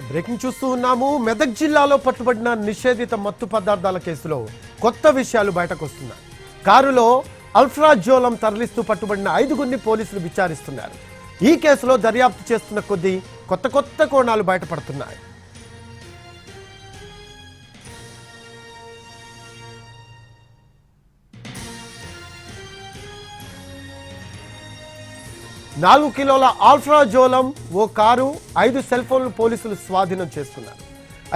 Breaking చూస్తూ ఉన్నాము. మెదక్ జిల్లాలో పట్టుబడిన నిషేధిత మత్తు పదార్థాల కేసులో కొత్త విషయాలు బయటకు వస్తున్నాయి. కారులో అల్ఫ్రాజోలం తరలిస్తూ పట్టుబడిన ఐదుగురిని పోలీసులు విచారిస్తున్నారు. ఈ కేసులో దర్యాప్తు చేస్తున్న కొద్దీ కొత్త కొత్త కోణాలు బయటపడుతున్నాయి. నాలుగు కిలోల ఆల్ఫ్రాజోలం ఓ కారు ఐదు సెల్ ఫోన్లు పోలీసులు స్వాధీనం చేసుకున్నారు.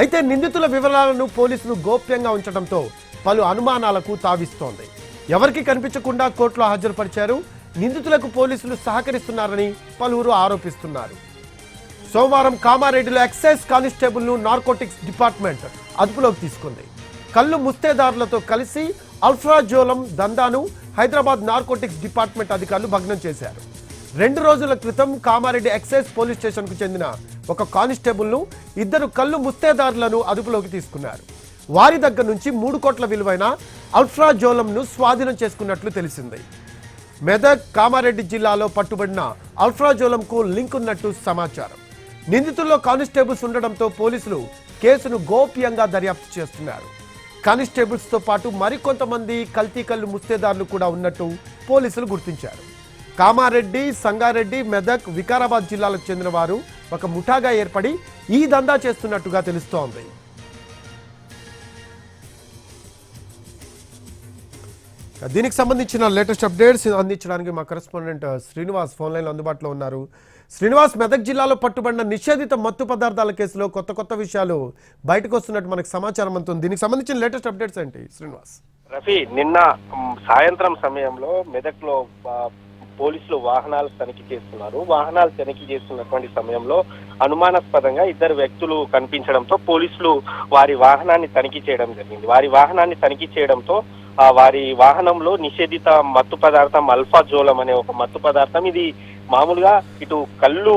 అయితే నిందితుల వివరాలను పోలీసులు గోప్యంగా ఉంచడంతో పలు అనుమానాలకు తావిస్తోంది. ఎవరికి కనిపించకుండా కోర్టులో హాజరుపరిచారు. నిందితులకు పోలీసులు సహకరిస్తున్నారని పలువురు ఆరోపిస్తున్నారు. సోమవారం కామారెడ్డిలో ఎక్సైజ్ కానిస్టేబుల్ను నార్కోటిక్స్ డిపార్ట్మెంట్ అదుపులోకి తీసుకుంది. కళ్ళు ముస్తేదారులతో కలిసి అల్ఫ్రాజోలం దందాను హైదరాబాద్ నార్కోటిక్స్ డిపార్ట్మెంట్ అధికారులు భగ్నం చేశారు. రెండు రోజుల క్రితం కామారెడ్డి ఎక్సైజ్ పోలీస్ స్టేషన్కు చెందిన ఒక కానిస్టేబుల్ను ఇద్దరు కళ్ళు ముస్తేదారులను అదుపులోకి తీసుకున్నారు. వారి దగ్గర నుంచి మూడు కోట్ల విలువైన అల్ఫ్రాజోలంను స్వాధీనం చేసుకున్నట్లు తెలిసింది. మెదక్ కామారెడ్డి జిల్లాలో పట్టుబడిన అల్ఫ్రాజోలంకు లింక్ ఉన్నట్టు సమాచారం. నిందితుల్లో కానిస్టేబుల్స్ ఉండడంతో పోలీసులు కేసును గోప్యంగా దర్యాప్తు చేస్తున్నారు. కానిస్టేబుల్స్తో పాటు మరికొంతమంది కల్తీ కళ్ళు ముస్తేదారులు కూడా ఉన్నట్టు పోలీసులు గుర్తించారు. కామారెడ్డి సంగారెడ్డి మెదక్ వికారాబాద్ జిల్లాలకు చెందిన వారు ఒక ముఠాగా ఏర్పడి ఈ దందా చేస్తున్నట్టుగా తెలుస్తోంది. దీనికి సంబంధించిన లేటెస్ట్ అప్డేట్స్ అందించడానికి మా కరెస్పాండెంట్ శ్రీనివాస్ ఫోన్ లైన్ అందుబాటులో ఉన్నారు. శ్రీనివాస్ మెదక్ జిల్లాలో పట్టుబడిన నిషేధిత మత్తు పదార్థాల కేసులో కొత్త కొత్త విషయాలు బయటకు వస్తున్నట్టు మనకు సమాచారం అందుతుంది. దీనికి సంబంధించిన లేటెస్ట్ అప్డేట్స్ ఏంటి శ్రీనివాస్? రఫీ నిన్న సాయంత్రం సమయంలో మెదక్లో పోలీసులు వాహనాలు తనిఖీ చేస్తున్నారు. వాహనాలు తనిఖీ చేస్తున్నటువంటి సమయంలో అనుమానాస్పదంగా ఇద్దరు వ్యక్తులు కనిపించడంతో పోలీసులు వారి వాహనాన్ని తనిఖీ చేయడం జరిగింది. వారి వాహనాన్ని తనిఖీ చేయడంతో ఆ వారి వాహనంలో నిషేధిత మత్తు పదార్థం అల్ఫా జోలం అనే ఒక మత్తు పదార్థం ఇది మామూలుగా ఇటు కళ్ళు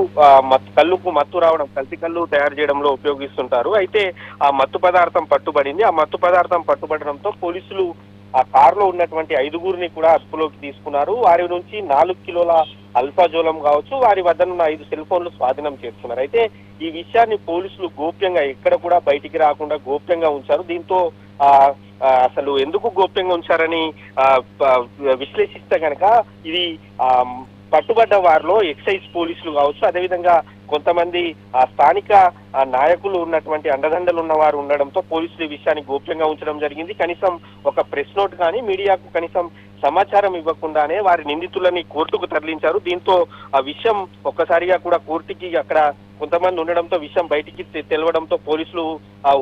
మత్తు కళ్ళుకు మత్తు రావడం కల్తీ కళ్ళు తయారు చేయడంలో ఉపయోగిస్తుంటారు. అయితే ఆ మత్తు పదార్థం పట్టుబడింది. ఆ మత్తు పదార్థం పట్టుబడడంతో పోలీసులు ఆ కారులో ఉన్నటువంటి ఐదుగురిని కూడా అదుపులోకి తీసుకున్నారు. వారి నుంచి నాలుగు కిలోల అల్ఫాజోలం కావచ్చు వారి వద్ద ఉన్న ఐదు సెల్ ఫోన్లు స్వాధీనం చేసుకున్నారు. అయితే ఈ విషయాన్ని పోలీసులు గోప్యంగా ఎక్కడ కూడా బయటికి రాకుండా గోప్యంగా ఉంచారు. దీంతో ఆ అసలు ఎందుకు గోప్యంగా ఉంచారని విశ్లేషిస్తే కనుక ఇది ఆ, పట్టుబడ్డ వారిలో ఎక్సైజ్ పోలీసులు కావచ్చు అదేవిధంగా కొంతమంది ఆ స్థానిక ఆ, నాయకులు ఉన్నటువంటి అండదండలు ఉన్న వారు ఉండడంతో పోలీసులు ఈ విషయాన్ని గోప్యంగా ఉంచడం జరిగింది. కనీసం ఒక ప్రెస్ నోట్ కానీ మీడియాకు కనీసం సమాచారం ఇవ్వకుండానే వారి నిందితులని కోర్టుకు తరలించారు. దీంతో ఆ విషయం ఒక్కసారిగా కూడా కోర్టుకి అక్కడ కొంతమంది ఉండడంతో విషయం బయటికి తెలవడంతో పోలీసులు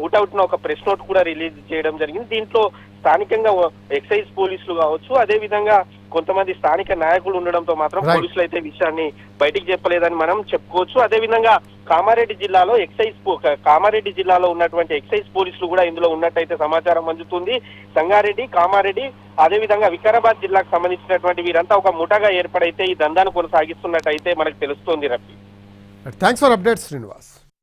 ఊటౌట్ ఒక ప్రెస్ నోట్ కూడా రిలీజ్ చేయడం జరిగింది. దీంట్లో స్థానికంగా ఎక్సైజ్ పోలీసులు కావచ్చు అదే విధంగా కొంతమంది స్థానిక నాయకులు ఉండడంతో మాత్రం. పోలీసులు అయితే విషయాన్ని బయటికి చెప్పలేదని మనం చెప్పుకోవచ్చు. అదే విధంగా కామారెడ్డి జిల్లాలో ఎక్సైజ్ కామారెడ్డి జిల్లాలో ఉన్నటువంటి ఎక్సైజ్ పోలీసులు కూడా ఇందులో ఉన్నట్టయితే సమాచారం అందుతుంది. సంగారెడ్డి కామారెడ్డి అదే విధంగా వికారాబాద్ జిల్లాకు సంబంధించినటువంటి వీరంతా ఒక ముఠాగా ఏర్పడైతే ఈ దందాను కొనసాగిస్తున్నట్టయితే మనకు తెలుస్తోంది Rafi thanks for updates Srinivas